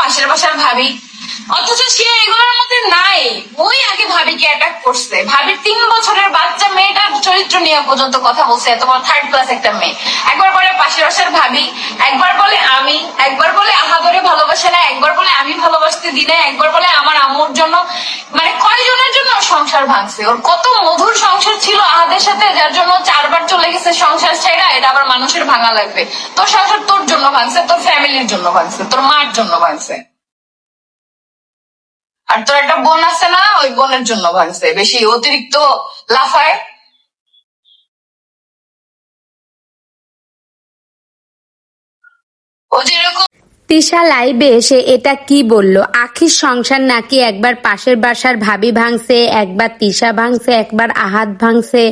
পাশের বাসার ভাবি। অথচ সে এগুলোর মধ্যে নাই। ওই আগে ভাবিকে অ্যাটাক করছে। ভাবির তিন বছরের বাচ্চা মেয়েটার চরিত্র নিয়ে পর্যন্ত কথা বলছে। বড় থার্ড ক্লাস একটা মেয়ে। একবার বলে পাশের বাসার ভাবি, একবার বলে আমি, একবার বলে আহাদরে ভালোবাসে না, একবার বলে আমি ভালোবাসতে দিই না, একবার বলে আমার আম্মুর জন্য। মানে কয়জনের জন্য সংসার ভাঙছে? ওর কত মধুর সংসার ছিল আহাদের সাথে, যার জন্য চারবার চলে গেছে সংসার ছেড়া, এটা আবার মানুষের ভাঙা লাগবে। তোর সংসার তোর জন্য ভাঙছে, তোর ফ্যামিলির জন্য ভাঙছে, তোর মার জন্য ভাঙছে। আর তোর একটা বোন আছে না, ওই বোনের জন্য ভাঙছে। বেশি অতিরিক্ত লাফায়। তিশা লাইভে এসে এটা কি বলল? আখির সংসার নাকি একবার পাশের বাসার ভাবি ভাঙছে, একবার তিশা ভাঙছে, একবার আহাত ভাঙছে,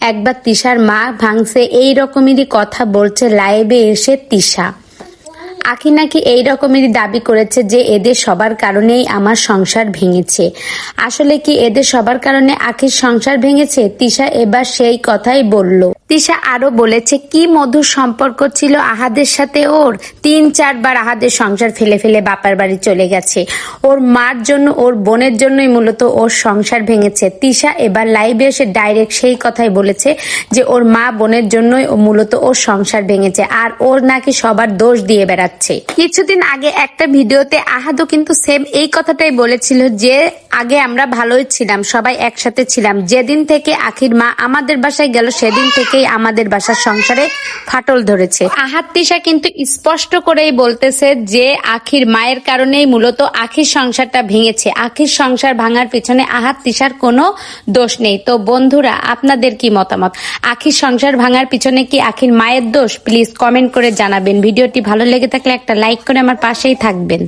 একবার তিশার মা ভাঙছে, এই রকমেরই কথা বলছে লাইভে এসে তিশা। আখি নাকি এই রকমেরই দাবি করেছে যে এদের সবার কারণেই আমার সংসার ভেঙেছে। আসলে কি এদের সবার কারণে আখির সংসার ভেঙেছে? তিশা এবার সেই কথাই বলল। তিশা আরও বলেছে, কি মধুর সম্পর্ক ছিল আহাদের সাথে ওর। তিন চারবার আহাদের সংসার ফেলে ফেলে বাপার বাড়ি চলে গেছে। ওর মার জন্য, ওর বোনের জন্যই মূলত ওর সংসার ভেঙেছে। তিশা এবার লাইভে এসে ডাইরেক্ট সেই কথাই বলেছে যে, ওর মা বোনের জন্যই ও মূলত ওর সংসার ভেঙেছে। আর ওর নাকি সবার দোষ দিয়ে বেড়াচ্ছে। কিছুদিন আগে একটা ভিডিওতে আহাদও কিন্তু সেম এই কথাটাই বলেছিল যে আগে আমরা ভালোই ছিলাম, সবাই একসাথে ছিলাম। যেদিন থেকে আখির মা আমাদের বাসায় গেল, সেদিন থেকেই আমাদের বাসার সংসারে ফাটল ধরেছে। আহাত তিশা কিন্তু স্পষ্ট করেই বলতেছে যে, আখির মায়ের কারণেই মূলত আখির সংসারটা ভেঙেছে। আখির সংসার ভাঙার পিছনে আহাত তিশার কোনো দোষ নেই। তো বন্ধুরা, আপনাদের কি মতামত? আখির সংসার ভাঙার পিছনে কি আখির মায়ের দোষ? প্লিজ কমেন্ট করে জানাবেন। ভিডিওটি ভালো লেগে থাকলে একটা লাইক করে আমার পাশেই থাকবেন।